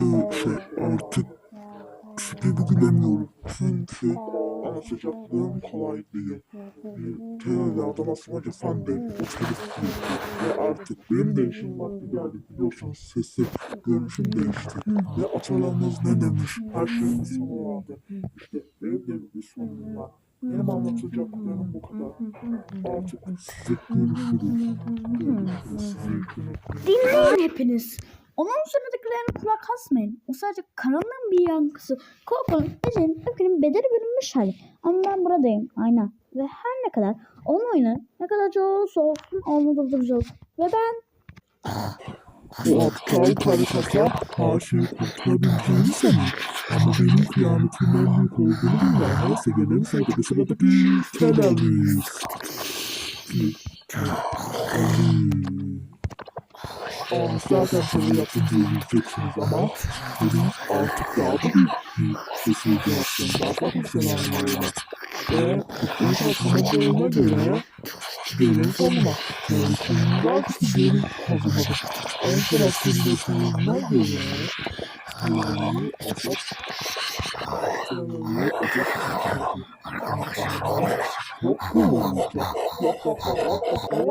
Ee, artık gibi gülemiyorum. Çünkü anlatacaklarım kolay değil. Bir TV'lerden asmaca sen de o telefonu ve artık benim de işim vakti geldi. Biliyorsunuz sesim, görünüşüm değişti. Ve atalarımız ne demiş? Her şeyin sonu vardı. İşte benim de bir sonum var. Benim anlatacaklarım bu kadar. Artık size görüşürüz. Görüşürüz. Dinleyin hepiniz. Onun söylediklerine kulak asmayın. O sadece karanlığın bir yankısı. Korkunun, gecenin, öfkenin bedeli bölünmüş hali. Ama ben buradayım. Aynen. Ve her ne kadar onun oyunu ne kadar çok olsun onu durduracağız. Ve ben aptal her sanır. Ama benim kıyametimin en büyük olduğunu bilmem. Neyse gelelim sıradaki sıradaki tedavi. Aa, zaten şöyle yaptım diyeceksiniz ama benim artık daha da bir sesi cevaplarım. Daha profesyonel Ve bu kafama göre sonuna. Yarışımın daha küçükleri hazırladım. En son aklımdakilerine göre Teoriyi açıp Teoriyi açıp Çok cool olacak.